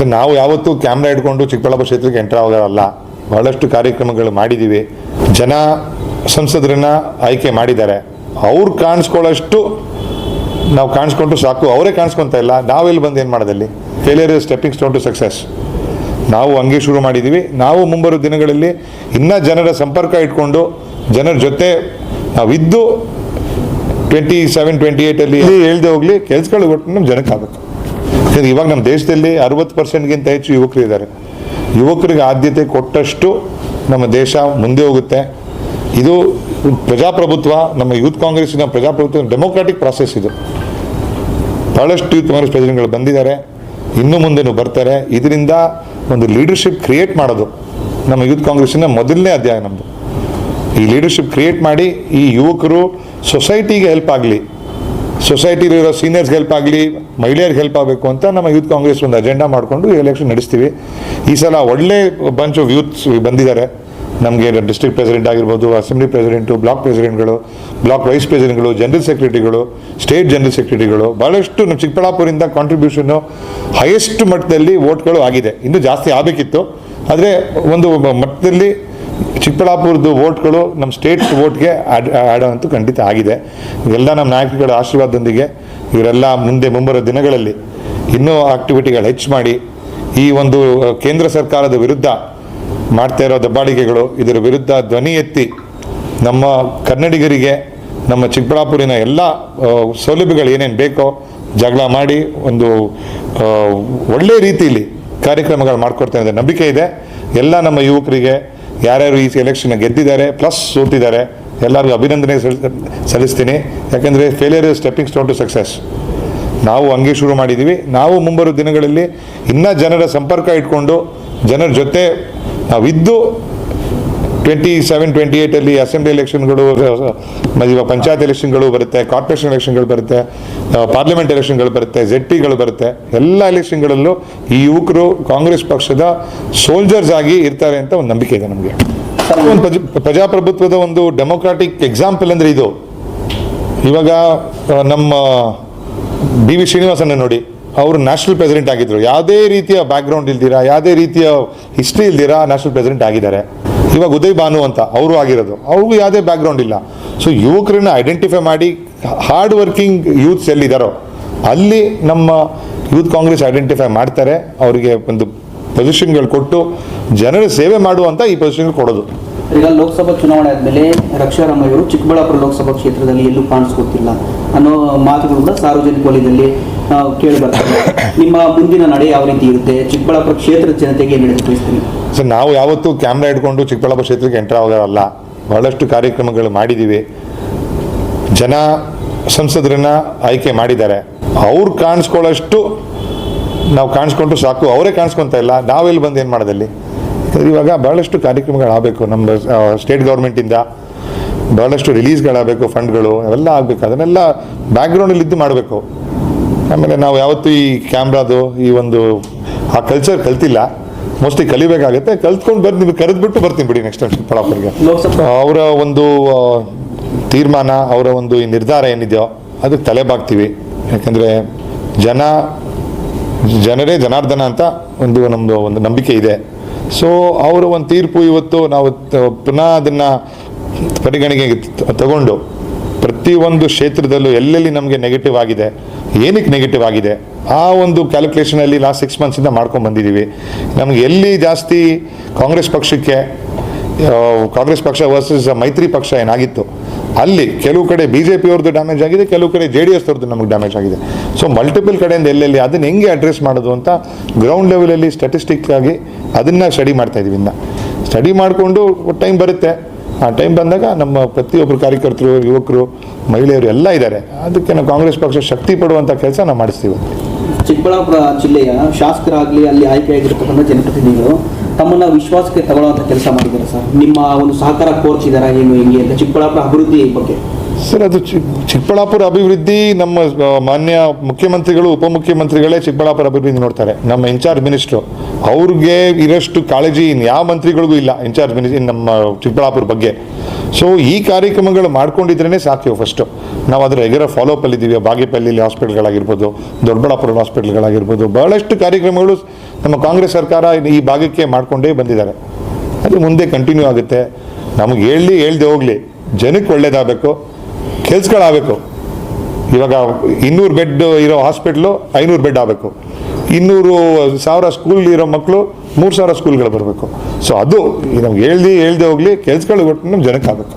So ನಾವು ಯಾವತ್ತೂ camera ಇಟ್ಕೊಂಡು ಚಿಕ್ಕಬಳ್ಳಾಪುರ ಕ್ಷೇತ್ರಕ್ಕೆ ಎಂಟರ್ ಆಗೋಲ್ಲ ಬಹಳಷ್ಟು ಕಾರ್ಯಕ್ರಮಗಳು ಮಾಡಿದ್ದೀವಿ ಜನ ಸಂಸದರನ್ನ ಆಯ್ಕೆ ಮಾಡಿದ್ದಾರೆ. ಅವ್ರು ಕಾಣಿಸ್ಕೊಳ್ಳೋಷ್ಟು ನಾವು ಕಾಣಿಸ್ಕೊಂಡ್ರು ಸಾಕು. ಅವರೇ ಕಾಣಿಸ್ಕೊತಾ ಇಲ್ಲ. ನಾವೆಲ್ಲಿ ಬಂದು ಏನು ಮಾಡೋದಲ್ಲಿ failure is stepping stone to success ನಾವು ಹಂಗೆ ಶುರು ಮಾಡಿದ್ದೀವಿ ನಾವು ಮುಂಬರುವ ದಿನಗಳಲ್ಲಿ ಇನ್ನೂ ಜನರ ಸಂಪರ್ಕ ಇಟ್ಕೊಂಡು ಜನರ ಜೊತೆ ನಾವಿದ್ದು ಟ್ವೆಂಟಿ ಸೆವೆನ್ ಟ್ವೆಂಟಿ ಏಯ್ಟಲ್ಲಿ ಹೇಳ್ದೆ ಹೋಗಲಿ ಕೆಲಸಗಳು ಒಟ್ಟು ನಮ್ಮ ಜನಕ್ಕೆ ಆಗಬೇಕು. ಯಾಕಂದ್ರೆ ಇವಾಗ ನಮ್ಮ ದೇಶದಲ್ಲಿ ಅರವತ್ತು ಪರ್ಸೆಂಟ್ಗಿಂತ ಹೆಚ್ಚು ಯುವಕರು ಇದ್ದಾರೆ. ಯುವಕರಿಗೆ ಆದ್ಯತೆ ಕೊಟ್ಟಷ್ಟು ನಮ್ಮ ದೇಶ ಮುಂದೆ ಹೋಗುತ್ತೆ. ಇದು ಪ್ರಜಾಪ್ರಭುತ್ವ, ನಮ್ಮ ಯೂತ್ ಕಾಂಗ್ರೆಸ್ಸಿನ ಪ್ರಜಾಪ್ರಭುತ್ವ, ಡೆಮೋಕ್ರಾಟಿಕ್ ಪ್ರಾಸೆಸ್ ಇದು. ಭಾಳಷ್ಟು ಯೂತ್ ಕಾಂಗ್ರೆಸ್ ಪ್ರೆಸಿಡೆಂಟ್ಗಳು ಬಂದಿದ್ದಾರೆ. ಇನ್ನು ಮುಂದೆನೂ ಬರ್ತಾರೆ. ಇದರಿಂದ ಒಂದು ಲೀಡರ್ಶಿಪ್ ಕ್ರಿಯೇಟ್ ಮಾಡೋದು ನಮ್ಮ ಯೂತ್ ಕಾಂಗ್ರೆಸ್ಸಿನ ಮೊದಲನೇ ಅಧ್ಯಾಯ ನಮ್ಮದು ಈ ಲೀಡರ್ಶಿಪ್ ಕ್ರಿಯೇಟ್ ಮಾಡಿ ಈ ಯುವಕರು ಸೊಸೈಟಿಗೆ ಹೆಲ್ಪ್ ಆಗಲಿ ಸೊಸೈಟಿಲಿರೋ ಸೀನಿಯರ್ಸ್ಗೆ ಹೆಲ್ಪ್ ಆಗಲಿ ಮಹಿಳೆಯರಿಗೆ ಹೆಲ್ಪ್ ಆಗಬೇಕು ಅಂತ ನಮ್ಮ ಯೂತ್ ಕಾಂಗ್ರೆಸ್ ಒಂದು ಅಜೆಂಡಾ ಮಾಡಿಕೊಂಡು ಎಲೆಕ್ಷನ್ ನಡೆಸ್ತೀವಿ. ಈ ಸಲ ಒಳ್ಳೆ ಬಂಚ್ ಆಫ್ ಯೂತ್ಸ್ ಬಂದಿದ್ದಾರೆ. ನಮಗೆ ಡಿಸ್ಟ್ರಿಕ್ಟ್ ಪ್ರೆಸಿಡೆಂಟ್ ಆಗಿರ್ಬೋದು ಅಸೆಂಬ್ಲಿ ಪ್ರೆಸಿಡೆಂಟು ಬ್ಲಾಕ್ ಪ್ರೆಸಿಡೆಂಟ್ಗಳು ಬ್ಲಾಕ್ ವೈಸ್ ಪ್ರೆಸಿಡೆಂಟ್ಗಳು ಜನರಲ್ ಸೆಕ್ರೆಟರಿಗಳು ಸ್ಟೇಟ್ ಜನರಲ್ ಸೆಕ್ರೆಟರಿಗಳು ಭಾಳಷ್ಟು ನಮ್ಮ ಚಿಕ್ಕಬಳ್ಳಾಪುರದಿಂದ ಕಾಂಟ್ರಿಬ್ಯೂಷನ್ನು ಹೈಯೆಸ್ಟ್ ಮಟ್ಟದಲ್ಲಿ ವೋಟ್ಗಳು ಆಗಿದೆ. ಇನ್ನೂ ಜಾಸ್ತಿ ಆಗಬೇಕಿತ್ತು. ಆದರೆ ಒಂದು ಮಟ್ಟದಲ್ಲಿ ಚಿಕ್ಕಬಳ್ಳಾಪುರದ ವೋಟ್ಗಳು ನಮ್ಮ ಸ್ಟೇಟ್ ವೋಟ್ಗೆ ಆಡ್ ಅಂತೂ ಖಂಡಿತ ಆಗಿದೆ. ಎಲ್ಲ ನಮ್ಮ ನಾಯಕರುಗಳ ಆಶೀರ್ವಾದದೊಂದಿಗೆ ಇವರೆಲ್ಲ ಮುಂದೆ ಮುಂಬರೋ ದಿನಗಳಲ್ಲಿ ಇನ್ನೂ ಆಕ್ಟಿವಿಟಿಗಳು ಹೆಚ್ಚು ಮಾಡಿ ಈ ಒಂದು ಕೇಂದ್ರ ಸರ್ಕಾರದ ವಿರುದ್ಧ ಮಾಡ್ತಾ ಇರೋ ದಬ್ಬಾಳಿಕೆಗಳು, ಇದರ ವಿರುದ್ಧ ಧ್ವನಿ ಎತ್ತಿ ನಮ್ಮ ಕನ್ನಡಿಗರಿಗೆ, ನಮ್ಮ ಚಿಕ್ಕಬಳ್ಳಾಪುರಿನ ಎಲ್ಲ ಸೌಲಭ್ಯಗಳು ಏನೇನು ಬೇಕೋ ಜಗಳ ಮಾಡಿ ಒಂದು ಒಳ್ಳೆಯ ಒಳ್ಳೆ ರೀತಿಯಲ್ಲಿ ಕಾರ್ಯಕ್ರಮಗಳು ಮಾಡಿಕೊಡ್ತೇನೆ ನಂಬಿಕೆ ಇದೆ. ಎಲ್ಲ ನಮ್ಮ ಯುವಕರಿಗೆ ಯಾರ್ಯಾರು ಈ ಎಲೆಕ್ಷನ್ ಗೆದ್ದಿದ್ದಾರೆ ಪ್ಲಸ್ ಸೋತಿದ್ದಾರೆ, ಎಲ್ಲರಿಗೂ ಅಭಿನಂದನೆ ಸಲ್- ಸಲ್ಲಿಸ್ತೀನಿ. ಯಾಕೆಂದರೆ failure is stepping stone to success ನಾವು ಹಂಗೆ ಶುರು ಮಾಡಿದ್ದೀವಿ ನಾವು ಮುಂಬರುವ ದಿನಗಳಲ್ಲಿ ಇನ್ನೂ ಜನರ ಸಂಪರ್ಕ ಇಟ್ಕೊಂಡು ಜನರ ಜೊತೆ ನಾವಿದ್ದು ಟ್ವೆಂಟಿ ಸೆವೆನ್ ಟ್ವೆಂಟಿ ಏಯ್ಟಲ್ಲಿ ಅಸೆಂಬ್ಲಿ ಎಲೆಕ್ಷನ್ಗಳು ಇವಾಗ ಪಂಚಾಯತ್ ಎಲೆಕ್ಷನ್ಗಳು ಬರುತ್ತೆ ಕಾರ್ಪೊರೇಷನ್ ಎಲೆಕ್ಷನ್ಗಳು ಬರುತ್ತೆ ಪಾರ್ಲಿಮೆಂಟ್ ಎಲೆಕ್ಷನ್ಗಳು ಬರುತ್ತೆ ಜೆಡ್ ಪಿಗಳು ಬರುತ್ತೆ. ಎಲ್ಲ ಎಲೆಕ್ಷನ್ಗಳಲ್ಲೂ ಈ ಯುವಕರು ಕಾಂಗ್ರೆಸ್ ಪಕ್ಷದ ಸೋಲ್ಜರ್ಸ್ ಆಗಿ ಇರ್ತಾರೆ ಅಂತ ಒಂದು ನಂಬಿಕೆ ಇದೆ ನಮಗೆ. ಒಂದು ಪ್ರಜ- ಪ್ರಜಾಪ್ರಭುತ್ವದ ಒಂದು ಡೆಮೊಕ್ರಾಟಿಕ್ ಎಕ್ಸಾಂಪಲ್ ಅಂದರೆ ಇದು. ಇವಾಗ ನಮ್ಮ ಬಿ ವಿ ಶ್ರೀನಿವಾಸನ ನೋಡಿ ಅವರು ನ್ಯಾಷನಲ್ ಪ್ರೆಸಿಡೆಂಟ್ ಆಗಿದ್ರು. ಯಾವುದೇ ರೀತಿಯ ಬ್ಯಾಕ್ಗ್ರೌಂಡ್ ಇಲ್ದಿರಾ ಯಾವುದೇ ರೀತಿಯ ಹಿಸ್ಟ್ರಿ ಇಲ್ದಿರಾ ನ್ಯಾಷನಲ್ ಪ್ರೆಸಿಡೆಂಟ್ ಆಗಿದ್ದಾರೆ. ಇವಾಗ ಉದಯ್ ಬಾನು ಅಂತ ಅವರು ಆಗಿರೋದು. ಅವ್ರಿಗೂ ಯಾವುದೇ ಬ್ಯಾಕ್ಗ್ರೌಂಡ್ ಇಲ್ಲ. ಸೊ ಯುವಕರನ್ನ ಐಡೆಂಟಿಫೈ ಮಾಡಿ ಹಾರ್ಡ್ ವರ್ಕಿಂಗ್ ಯೂತ್ಸ್ ಎಲ್ಲಿದ್ದಾರೋ ಅಲ್ಲಿ ನಮ್ಮ ಯೂತ್ ಕಾಂಗ್ರೆಸ್ ಐಡೆಂಟಿಫೈ ಮಾಡ್ತಾರೆ. ಅವರಿಗೆ ಒಂದು ಪೊಸಿಷನ್ಗಳು ಕೊಟ್ಟು ಜನರ ಸೇವೆ ಮಾಡುವಂಥ ಈ ಪೊಸಿಷನ್ ಕೊಡೋದು. ಈಗ ಲೋಕಸಭಾ ಚುನಾವಣೆ ಆದ್ಮೇಲೆ ರಕ್ಷಾರಾಮಯ್ಯವರು ಚಿಕ್ಕಬಳ್ಳಾಪುರ ಲೋಕಸಭಾ ಕ್ಷೇತ್ರದಲ್ಲಿ ಎಲ್ಲೂ ಕಾಣಿಸ್ಕೊತಿಲ್ಲ ಅನ್ನೋ ಮಾತುಗಳು ಕೂಡ ಸಾರ್ವಜನಿಕ ವಲಯದಲ್ಲಿ ನಿಮ್ಮ ಮುಂದಿನ ನಡೆ ಯಾವ ರೀತಿ ಇರುತ್ತೆ? ಚಿಕ್ಕಬಳ್ಳಾಪುರ ಕ್ಷೇತ್ರದ ಜನತೆಗೆ ಏನು ಹೇಳಿ ತಿಳಿಸ್ತೀನಿ ಸೊ ನಾವು ಯಾವತ್ತೂ ಕ್ಯಾಮ್ರಾ ಇಟ್ಕೊಂಡು ಚಿಕ್ಕಬಳ್ಳಾಪುರ ಕ್ಷೇತ್ರಕ್ಕೆ ಎಂಟರ್ ಆಗೋಲ್ಲ ಬಹಳಷ್ಟು ಕಾರ್ಯಕ್ರಮಗಳು ಮಾಡಿದ್ದೀವಿ. ಜನ ಸಂಸದರನ್ನ ಆಯ್ಕೆ ಮಾಡಿದ್ದಾರೆ. ಅವ್ರು ಕಾಣಿಸ್ಕೊಳ್ಳೋಷ್ಟು ನಾವು ಕಾಣಿಸ್ಕೊಂಡ್ರು ಸಾಕು. ಅವರೇ ಕಾಣಿಸ್ಕೊಂತ ಇಲ್ಲ. ನಾವೆಲ್ಲಿ ಬಂದು ಏನು ಮಾಡೋದಲ್ಲಿ ಇವಾಗ ಬಹಳಷ್ಟು ಕಾರ್ಯಕ್ರಮಗಳು ಆಗಬೇಕು. ನಮ್ಮ ಸ್ಟೇಟ್ ಗೌರ್ಮೆಂಟಿಂದ ಬಹಳಷ್ಟು ರಿಲೀಸ್ಗಳಾಗಬೇಕು ಫಂಡ್ಗಳು ಅವೆಲ್ಲ ಆಗಬೇಕು. ಅದನ್ನೆಲ್ಲ ಬ್ಯಾಕ್ಗ್ರೌಂಡಲ್ಲಿ ಇದ್ದು ಮಾಡಬೇಕು. ಆಮೇಲೆ ನಾವು ಯಾವತ್ತೂ ಈ ಕ್ಯಾಮ್ರಾದು ಈ ಒಂದು ಆ ಕಲ್ಚರ್ ಕಲ್ತಿಲ್ಲ. ಮೋಸ್ಟ್ಲಿ ಕಲಿಬೇಕಾಗುತ್ತೆ. ಕಲ್ತ್ಕೊಂಡು ಬರ್ದು ನಿಮಗೆ ಕರೆದ್ಬಿಟ್ಟು ಬರ್ತೀನಿ ಬಿಡಿ ನೆಕ್ಸ್ಟ್ ಟೈಮ್ ಚಿಕ್ಕಬಳ್ಳಾಪುರಿಗೆ ಅವರ ಒಂದು ತೀರ್ಮಾನ ಅವರ ಒಂದು ಈ ನಿರ್ಧಾರ ಏನಿದೆಯೋ ಅದಕ್ಕೆ ತಲೆ ಬಾಗ್ತೀವಿ. ಯಾಕಂದರೆ ಜನ ಜನರೇ ಜನಾರ್ದನ ಅಂತ ಒಂದು ನಮ್ಮದು ಒಂದು ನಂಬಿಕೆ ಇದೆ. ಸೊ ಅವರ ಒಂದು ತೀರ್ಪು ಇವತ್ತು ನಾವು ಪುನಃ ಅದನ್ನು ಪರಿಗಣನೆಗೆ ತಗೊಂಡು ಪ್ರತಿಯೊಂದು ಕ್ಷೇತ್ರದಲ್ಲೂ ಎಲ್ಲೆಲ್ಲಿ ನಮಗೆ ನೆಗೆಟಿವ್ ಆಗಿದೆ ಏನಕ್ಕೆ ನೆಗೆಟಿವ್ ಆಗಿದೆ? ಆ ಒಂದು ಕ್ಯಾಲ್ಕುಲೇಷನಲ್ಲಿ ಲಾಸ್ಟ್ ಸಿಕ್ಸ್ ಮಂತ್ಸಿಂದ ಮಾಡ್ಕೊಂಡು ಬಂದಿದ್ದೀವಿ. ನಮಗೆ ಎಲ್ಲಿ ಜಾಸ್ತಿ ಕಾಂಗ್ರೆಸ್ ಪಕ್ಷಕ್ಕೆ ಕಾಂಗ್ರೆಸ್ ಪಕ್ಷ ವರ್ಸಸ್ ಮೈತ್ರಿ ಪಕ್ಷ ಏನಾಗಿತ್ತು? ಅಲ್ಲಿ ಕೆಲವು ಕಡೆ ಬಿ ಜೆ ಪಿಯವ್ರದ್ದು ಡ್ಯಾಮೇಜ್ ಆಗಿದೆ, ಕೆಲವು ಕಡೆ ಜೆ ಡಿ ಎಸ್ ಅವ್ರದ್ದು ನಮಗೆ ಡ್ಯಾಮೇಜ್ ಆಗಿದೆ. ಸೊ ಮಲ್ಟಿಪಲ್ ಕಡೆಯಿಂದ ಎಲ್ಲೆಲ್ಲಿ ಅದನ್ನ ಹೆಂಗೆ ಅಡ್ರೆಸ್ ಮಾಡೋದು ಅಂತ ಗ್ರೌಂಡ್ ಲೆವೆಲಲ್ಲಿ ಸ್ಟ್ಯಾಟಿಸ್ಟಿಕ್ ಆಗಿ ಅದನ್ನು ಸ್ಟಡಿ ಮಾಡ್ತಾ ಇದೀವಿ ಇನ್ನು. ಸ್ಟಡಿ ಮಾಡಿಕೊಂಡು ಟೈಮ್ ಬರುತ್ತೆ. ಆ ಟೈಮ್ ಬಂದಾಗ ನಮ್ಮ ಪ್ರತಿಯೊಬ್ಬರು ಕಾರ್ಯಕರ್ತರು, ಯುವಕರು, ಮಹಿಳೆಯರು ಎಲ್ಲ ಇದ್ದಾರೆ. ಅದಕ್ಕೆ ನಾವು ಕಾಂಗ್ರೆಸ್ ಪಕ್ಷ ಶಕ್ತಿ ಪಡುವಂಥ ಕೆಲಸ ನಾವು ಮಾಡಿಸ್ತೀವಿ. ಚಿಕ್ಕಬಳ್ಳಾಪುರ ಜಿಲ್ಲೆಯ ಶಾಸಕರಾಗಲಿ ಅಲ್ಲಿ ಆಯ್ಕೆಯಾಗಿರ್ತಕ್ಕಂಥ ಜನಪ್ರತಿನಿಧಿಗಳು ತಮ್ಮನ್ನು ವಿಶ್ವಾಸಕ್ಕೆ ತಗೊಳ್ಳುವಂಥ ಕೆಲಸ ಮಾಡಿದ್ದಾರೆ ಸರ್. ನಿಮ್ಮ ಒಂದು ಸಹಕಾರ ಕೋರ್ಚಿದಾರ ಏನು, ಹೆಂಗೆ ಅಂತ ಚಿಕ್ಕಬಳ್ಳಾಪುರ ಅಭಿವೃದ್ಧಿ ಬಗ್ಗೆ? ಸರ್, ಅದು ಚಿಕ್ಕಬಳ್ಳಾಪುರ ಅಭಿವೃದ್ಧಿ, ನಮ್ಮ ಮಾನ್ಯ ಮುಖ್ಯಮಂತ್ರಿಗಳು, ಉಪಮುಖ್ಯಮಂತ್ರಿಗಳೇ ಚಿಕ್ಕಬಳ್ಳಾಪುರ ಅಭಿವೃದ್ಧಿ ನೋಡ್ತಾರೆ. ನಮ್ಮ ಇನ್ಚಾರ್ಜ್ ಮಿನಿಸ್ಟ್ರು. ಅವ್ರಿಗೆ ಇರೋಷ್ಟು ಕಾಳಜಿ ಯಾವ ಮಂತ್ರಿಗಳಿಗೂ ಇಲ್ಲ ಇನ್ಚಾರ್ಜ್ ಮಿನಿಸ್ ನಮ್ಮ ಚಿಕ್ಕಬಳ್ಳಾಪುರ ಬಗ್ಗೆ. ಸೊ ಈ ಕಾರ್ಯಕ್ರಮಗಳು ಮಾಡ್ಕೊಂಡಿದ್ರೇ ಸಾಕು ಫಸ್ಟು ನಾವು ಅದರ ಎಗರ ಫಾಲೋಅಪ್ ಅಲ್ಲಿ ಇದ್ದೀವಿ ಬಾಗೇಪಲ್ಲಿ ಹಾಸ್ಪಿಟಲ್ಗಳಾಗಿರ್ಬೋದು ದೊಡ್ಡಬಳ್ಳಾಪುರ ಹಾಸ್ಪಿಟಲ್ಗಳಾಗಿರ್ಬೋದು ಬಹಳಷ್ಟು ಕಾರ್ಯಕ್ರಮಗಳು ನಮ್ಮ ಕಾಂಗ್ರೆಸ್ ಸರ್ಕಾರ ಈ ಭಾಗಕ್ಕೆ ಮಾಡಿಕೊಂಡೇ ಬಂದಿದ್ದಾರೆ. ಅದು ಮುಂದೆ ಕಂಟಿನ್ಯೂ ಆಗುತ್ತೆ. ನಮಗೆ ಹೇಳಿ ಹೇಳ್ದೆ ಹೋಗಲಿ. ಜನಕ್ಕೆ ಒಳ್ಳೇದಾಗಬೇಕು. ಕೆಲ್ಸಗಳಾಗಬೇಕು ಇವಾಗ ಇನ್ನೂರು ಬೆಡ್ ಇರೋ ಹಾಸ್ಪಿಟ್ಲು ಐನೂರು ಬೆಡ್ ಆಗಬೇಕು. ಇನ್ನೂರು ಸಾವಿರ ಸ್ಕೂಲ್ ಇರೋ ಮಕ್ಕಳು ಮೂರು ಸಾವಿರ ಸ್ಕೂಲ್ಗಳು ಬರಬೇಕು. ಸೊ ಅದು ನಮ್ಗೆ ಹೇಳ್ದು, ಹೇಳ್ದೆ ಹೋಗಲಿ ಕೆಲಸಗಳು ಒಟ್ಟು ನಮ್ಮ ಜನಕ್ಕೆ ಆಗಬೇಕು.